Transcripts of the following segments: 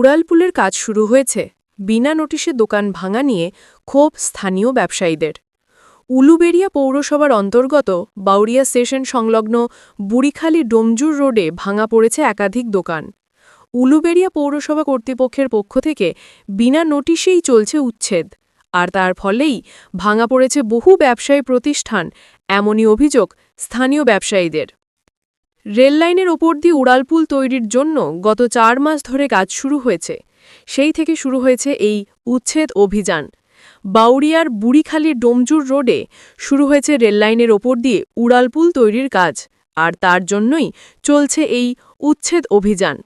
উড়ালপুলের কাজ শুরু হয়েছে। বিনা নোটিশে দোকান ভাঙা নিয়ে ক্ষোভ স্থানীয় ব্যবসায়ীদের। উলুবেড়িয়া পৌরসভার অন্তর্গত বাউরিয়া স্টেশন সংলগ্ন বুড়িখালী ডোমজুর রোডে ভাঙা পড়েছে একাধিক দোকান। উলুবেড়িয়া পৌরসভা কর্তৃপক্ষের পক্ষ থেকে বিনা নোটিশেই চলছে উচ্ছেদ। আর তার ফলেই ভাঙা পড়েছে বহু ব্যবসায়ী প্রতিষ্ঠান, এমনই অভিযোগ স্থানীয় ব্যবসায়ীদের। রেললাইনের ওপর দিয়ে উড়ালপুল তৈরির জন্য গত চার মাস ধরে কাজ শুরু হয়েছে। সেই থেকে শুরু হয়েছে এই উচ্ছেদ অভিযান। বাউরিয়ার বুড়িখালীর ডোমজুর রোডে শুরু হয়েছে রেললাইনের ওপর দিয়ে উড়ালপুল তৈরির কাজ, আর তার জন্যই চলছে এই উচ্ছেদ অভিযান।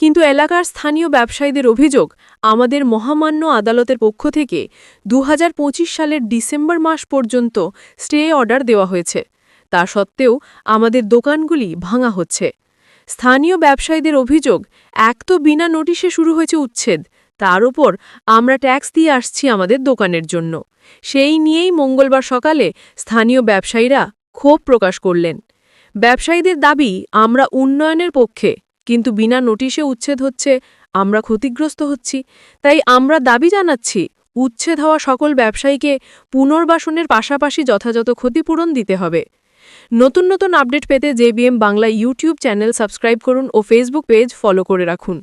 কিন্তু এলাকার স্থানীয় ব্যবসায়ীদের অভিযোগ, আমাদের মহামান্য আদালতের পক্ষ থেকে দু হাজার পঁচিশ সালের ডিসেম্বর মাস পর্যন্ত স্টে অর্ডার দেওয়া হয়েছে। তা সত্ত্বেও আমাদের দোকানগুলি ভাঙা হচ্ছে। স্থানীয় ব্যবসায়ীদের অভিযোগ, এক তো বিনা নোটিশে শুরু হয়েছে উচ্ছেদ, তার ওপর আমরা ট্যাক্স দিয়ে আসছি আমাদের দোকানের জন্য। সেই নিয়েই মঙ্গলবার সকালে স্থানীয় ব্যবসায়ীরা ক্ষোভ প্রকাশ করলেন। ব্যবসায়ীদের দাবি, আমরা উন্নয়নের পক্ষে, কিন্তু বিনা নোটিশে উচ্ছেদ হচ্ছে, আমরা ক্ষতিগ্রস্ত হচ্ছি। তাই আমরা দাবি জানাচ্ছি, উচ্ছেদ হওয়া সকল ব্যবসায়ীকে পুনর্বাসনের পাশাপাশি যথাযথ ক্ষতিপূরণ দিতে হবে। নতুন নতুন আপডেট পেতে JBM Bangla YouTube channel subscribe করুন ও ফেসবুক পেজ ফলো করে রাখুন।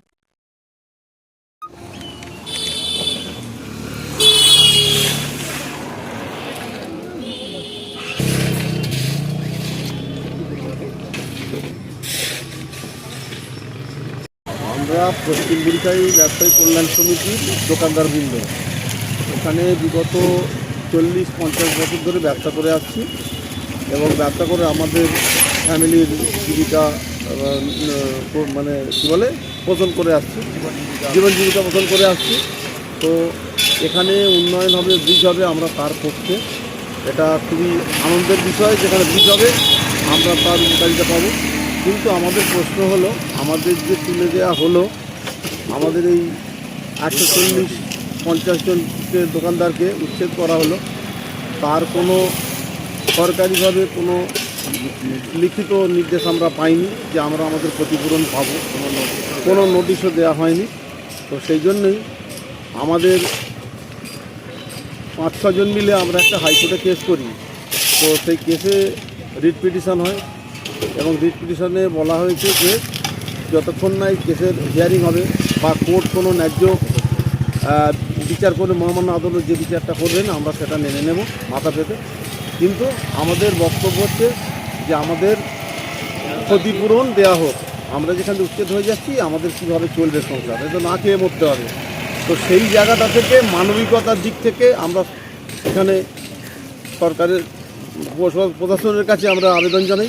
আমরা পশ্চিম বুড়িখাই ব্যবসায়ী কল্যাণ সমিতির দোকানদার বৃন্দ। এখানে বিগত চল্লিশ পঞ্চাশ বছর ধরে ব্যবসা করে আসছি। এবং ব্যবসা করে আমাদের ফ্যামিলির জীবিকা মানে কী বলে, পোষণ করে আসছি। জীবন জীবিকা পোষণ করে আসছি। তো এখানে উন্নয়ন হবে, ব্রিজ হবে আমরা তার পক্ষে। এটা খুবই আনন্দের বিষয়, যেখানে ব্রিজ হবে, আমরা তার উপকারিতা পাবো। কিন্তু আমাদের প্রশ্ন হলো, আমাদের যে তুলে দেওয়া হলো, আমাদের এই একশো চল্লিশ, পঞ্চাশ জনকে দোকানদারকে উচ্ছেদ করা হলো, তার কোনো সরকারিভাবে কোনো লিখিত নির্দেশ আমরা পাইনি যে আমরা আমাদের ক্ষতিপূরণ পাবো। কোনো নোটিশও দেওয়া হয়নি। তো সেই জন্যই আমাদের পাঁচ ছজন মিলে আমরা একটা হাইকোর্টে কেস করি। তো সেই কেসে রিট পিটিশন হয় এবং রিট পিটিশনে বলা হয়েছে যে যতক্ষণ না এই কেসের হিয়ারিং হবে বা কোর্ট কোনো ন্যায্য বিচার করে মহামান্য আদালত যে বিচারটা করবেন, আমরা সেটা মেনে নেব মাথা পেতে। কিন্তু আমাদের বক্তব্য হচ্ছে যে আমাদের ক্ষতিপূরণ দেওয়া হোক। আমরা যেখানে উচ্ছেদ হয়ে যাচ্ছি, আমাদের কীভাবে চলবে সংসার এটা না খেয়ে মরতে হবে। তো সেই জায়গাটা থেকে, মানবিকতার দিক থেকে আমরা এখানে সরকারের প্রশা- প্রশাসনের কাছে আমরা আবেদন জানাই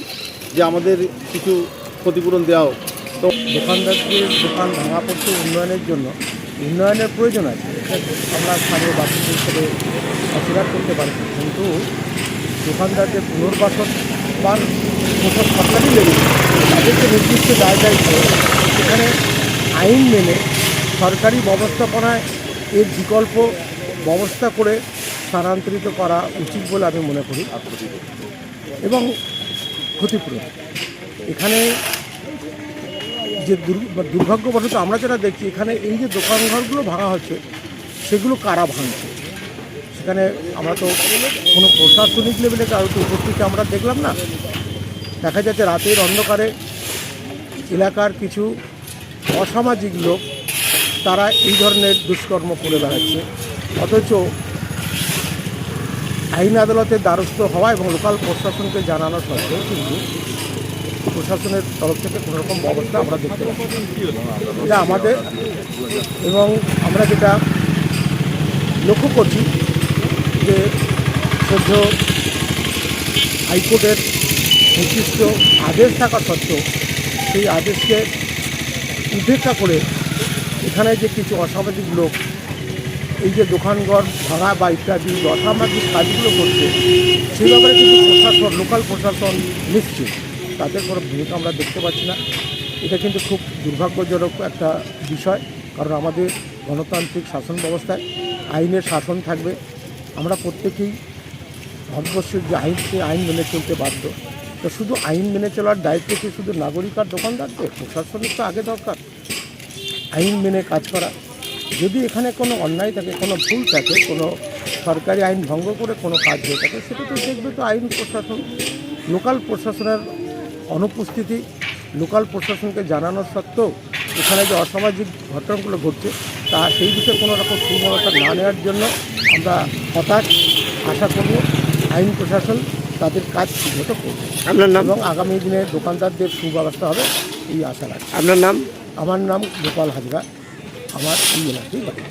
যে আমাদের কিছু ক্ষতিপূরণ দেওয়া হোক। তো দোকানদারকে দোকান ভাঙা পড়ছে উন্নয়নের জন্য। উন্নয়নের প্রয়োজন আছে। আমরা স্থানীয় বাসিন্দা হিসেবে অস্বীকার করতে পারি, কিন্তু দোকানদারদের পুনর্বাসন বা প্রশাসন সরকারই লেগেছে তাদেরকে নির্দিষ্ট জায়গায় সেখানে আইন মেনে সরকারি ব্যবস্থাপনায় এর বিকল্প ব্যবস্থা করে স্থানান্তরিত করা উচিত বলে আমি মনে করি এবং ক্ষতিপূরণ। এখানে যে দুর্ভাগ্যবশত আমরা যেটা দেখছি, এখানে এই যে দোকানঘরগুলো ভাঙা হচ্ছে, সেগুলো কারা ভাঙছে? সেখানে আমরা তো কোনো প্রশাসনিক লেভেলে কারোর উপস্থিতি আমরা দেখলাম না। দেখা যাচ্ছে রাতের অন্ধকারে এলাকার কিছু অসামাজিক লোক তারা এই ধরনের দুষ্কর্ম করে বেড়াচ্ছে। অথচ আইন আদালতের দ্বারস্থ হওয়া এবং লোকাল প্রশাসনকে জানানো সত্ত্বেও কিন্তু প্রশাসনের তরফ থেকে কোনো রকম ব্যবস্থা আমরা দেখতে পাচ্ছি এটা আমাদের এবং আমরা যেটা লক্ষ্য করছি যে সদ্য হাইকোর্টের নির্দিষ্ট আদেশ থাকা সত্ত্বেও সেই আদেশকে উপেক্ষা করে এখানে যে কিছু অসামাজিক লোক, এই যে দোকানঘর, ভাড়া বা ইত্যাদি, অসামাজিক কাজগুলো করছে, সেই ব্যাপারে কিন্তু প্রশাসন লোকাল প্রশাসন নিশ্চিত। তাদের কোনো ভূমিকা আমরা দেখতে পাচ্ছি না। এটা কিন্তু খুব দুর্ভাগ্যজনক একটা বিষয়, কারণ আমাদের গণতান্ত্রিক শাসন ব্যবস্থায় আইনের শাসন থাকবে। আমরা প্রত্যেকেই ভারতবর্ষের যে আইন, সেই আইন মেনে চলতে বাধ্য। তো শুধু আইন মেনে চলার দায়িত্ব কি শুধু নাগরিক আর দোকানদারদের? প্রশাসনের তো আগে দরকার। আইন মেনে কাজ করা। যদি এখানে কোনো অন্যায় থাকে, কোনো ভুল থাকে, কোনো সরকারি আইন ভঙ্গ করে কোনো কাজ হয়ে থাকে, সেটা তো দেখবে তো আইন প্রশাসন। লোকাল প্রশাসনের অনুপস্থিতি, লোকাল প্রশাসনকে জানানোর সত্ত্বেও এখানে যে অসামাজিক ঘটনাগুলো ঘটছে, তা সেই বিষয়ে কোনো রকম সুব্যবস্থা না নেওয়ার জন্য আমরা হতাশ আশা করব আইন প্রশাসন তাদের কাজ ঠিকমতো করবে। আপনার নাম? এবং আগামী দিনে দোকানদারদের সুব্যবস্থা হবে এই আশা রাখি আপনার নাম? আমার নাম গোপাল হাজরা আমার এই এলাকায় বাড়ি।